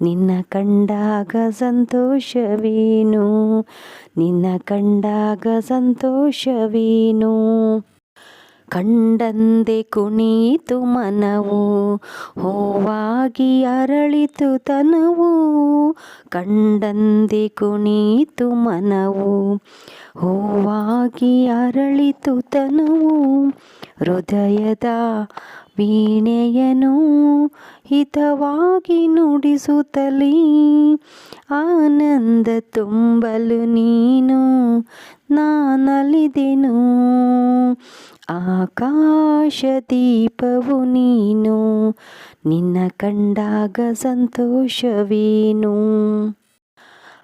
ನಿನ್ನ ಕಂಡಾಗ ಸಂತೋಷವೇನು? ನಿನ್ನ ಕಂಡಾಗ ಸಂತೋಷವೇನು? ಕಂಡಂದೆ ಕುಣಿಯಿತು ಮನವು, ಹೋವಾಗಿ ಅರಳಿತು ತನವು. ಕಂಡಂದೆ ಕುಣಿಯಿತು ಮನವು, ಹೋವಾಗಿ ಅರಳಿತು ತನವು. ಹೃದಯದ ವೀಣೆಯನು ಹಿತವಾಗಿ ನುಡಿಸುತ್ತಲೀ ಆನಂದ ತುಂಬಲು ನೀನು ನಾನಲಿದೆನು ಆಕಾಶ ದೀಪವು ನೀನು ನಿನ್ನ ಕಂಡಾಗ ಸಂತೋಷವೇನು?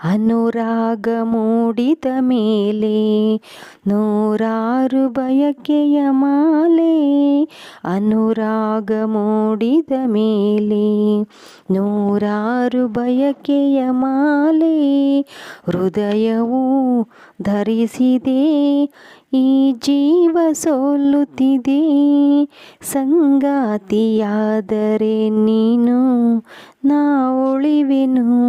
ಅನುರಾಗ ಮೂಡಿದ ಮೇಲೆ ನೂರಾರು ಬಯಕೆಯ ಮಾಲೆ ಅನುರಾಗ ಮೂಡಿದ ಮೇಲೆ ನೂರಾರು ಬಯಕೆಯ ಮಾಲೆ ಹೃದಯವು ಧರಿಸಿದೆ, ಈ ಜೀವ ಸೋಲುತ್ತಿದೆ. ಸಂಗಾತಿಯಾದರೆ ನೀನು ನಾ ಉಳಿವೆನು.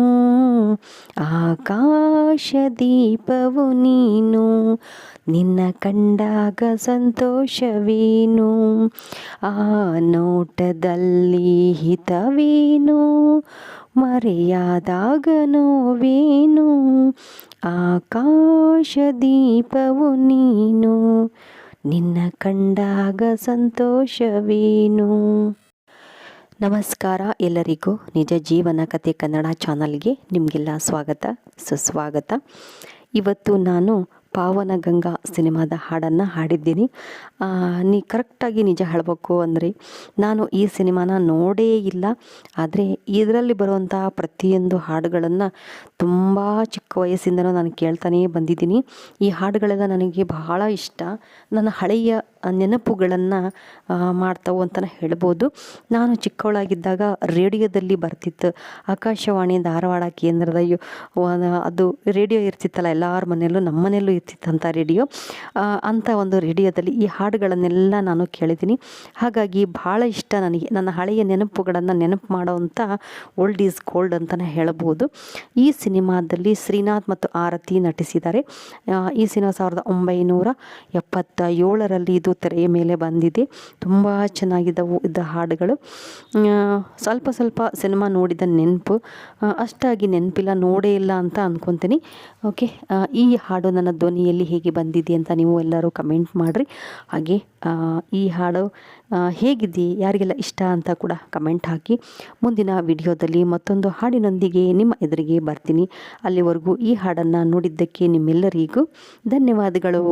ಆಕಾಶ ದೀಪವು ನೀನು, ನಿನ್ನ ಕಂಡಾಗ ಸಂತೋಷವೇನು. ಆ ನೋಟದಲ್ಲಿ ಹಿತವೇನು ಮರೆಯಾದಾಗ ನೋವೇನು ಆಕಾಶ ದೀಪವು ನೀನು, ನಿನ್ನ ಕಂಡಾಗ ಸಂತೋಷವೇನು? ನಮಸ್ಕಾರ ಎಲ್ಲರಿಗೂ. ನಿಜ ಜೀವನ ಕಥೆ ಕನ್ನಡ ಚಾನಲ್ಗೆ ನಿಮಗೆಲ್ಲ ಸ್ವಾಗತ, ಸುಸ್ವಾಗತ. ಇವತ್ತು ನಾನು ಪಾವನ ಗಂಗಾ ಸಿನಿಮಾದ ಹಾಡನ್ನು ಹಾಡಿದ್ದೀನಿ. ನೀ ಕರೆಕ್ಟಾಗಿ ನಿಜ ಹೇಳಬೇಕು ಅಂದರೆ, ನಾನು ಈ ಸಿನಿಮಾನ ನೋಡೇ ಇಲ್ಲ. ಆದರೆ ಇದರಲ್ಲಿ ಬರುವಂಥ ಪ್ರತಿಯೊಂದು ಹಾಡುಗಳನ್ನು ತುಂಬ ಚಿಕ್ಕ ವಯಸ್ಸಿಂದನೂ ನಾನು ಕೇಳ್ತಾನೇ ಬಂದಿದ್ದೀನಿ. ಈ ಹಾಡುಗಳೆಲ್ಲ ನನಗೆ ಬಹಳ ಇಷ್ಟ. ನನ್ನ ಹಳೆಯ ನೆನಪುಗಳನ್ನು ಮಾಡ್ತಾವು ಅಂತಲೇ ಹೇಳ್ಬೋದು. ನಾನು ಚಿಕ್ಕವಳಾಗಿದ್ದಾಗ ರೇಡಿಯೋದಲ್ಲಿ ಬರ್ತಿತ್ತು. ಆಕಾಶವಾಣಿ ಧಾರವಾಡ ಕೇಂದ್ರದ ಅದು ರೇಡಿಯೋ ಇರ್ತಿತ್ತಲ್ಲ, ಎಲ್ಲರ ಮನೆಯಲ್ಲೂ, ನಮ್ಮ ಮನೆಯಲ್ಲೂ ಇರ್ತಿತ್ತಂಥ ರೇಡಿಯೋ. ಅಂಥ ಒಂದು ರೇಡಿಯೋದಲ್ಲಿ ಈ ಹಾಡುಗಳನ್ನೆಲ್ಲ ನಾನು ಕೇಳಿದ್ದೀನಿ. ಹಾಗಾಗಿ ಭಾಳ ಇಷ್ಟ ನನಗೆ, ನನ್ನ ಹಳೆಯ ನೆನಪುಗಳನ್ನು ನೆನಪು ಮಾಡೋವಂಥ ಓಲ್ಡ್ ಈಸ್ ಗೋಲ್ಡ್ ಅಂತಲೇ ಹೇಳ್ಬೋದು. ಈ ಸಿನಿಮಾದಲ್ಲಿ ಶ್ರೀನಾಥ್ ಮತ್ತು ಆರತಿ ನಟಿಸಿದ್ದಾರೆ. ಈ ಸಿನಿಮಾ ಸಾವಿರದ ಒಂಬೈನೂರ ಎಪ್ಪತ್ತ ಏಳರಲ್ಲಿ ಇದು ತೆರೆಯ ಮೇಲೆ ಬಂದಿದೆ. ತುಂಬ ಚೆನ್ನಾಗಿದ್ದವು ಇದ್ದ ಹಾಡುಗಳು. ಸ್ವಲ್ಪ ಸ್ವಲ್ಪ ಸಿನಿಮಾ ನೋಡಿದ ನೆನಪು. ಅಷ್ಟಾಗಿ ನೆನಪಿಲ್ಲ, ನೋಡೇ ಇಲ್ಲ ಅಂತ ಅಂದ್ಕೊತೀನಿ ಓಕೆ ಈ ಹಾಡು ನನ್ನ ಧ್ವನಿಯಲ್ಲಿ ಹೇಗೆ ಬಂದಿದೆ ಅಂತ ನೀವು ಎಲ್ಲರೂ ಕಮೆಂಟ್ ಮಾಡಿರಿ. ಹಾಗೆ ಈ ಹಾಡು ಹೇಗಿದೆ, ಯಾರಿಗೆಲ್ಲ ಇಷ್ಟ ಅಂತ ಕೂಡ ಕಮೆಂಟ್ ಹಾಕಿ. ಮುಂದಿನ ವಿಡಿಯೋದಲ್ಲಿ ಮತ್ತೊಂದು ಹಾಡಿನೊಂದಿಗೆ ನಿಮ್ಮ ಎದುರಿಗೆ ಬರ್ತೀನಿ. ಅಲ್ಲಿವರೆಗೂ ಈ ಹಾಡನ್ನು ನೋಡಿದ್ದಕ್ಕೆ ನಿಮ್ಮೆಲ್ಲರಿಗೂ ಧನ್ಯವಾದಗಳು.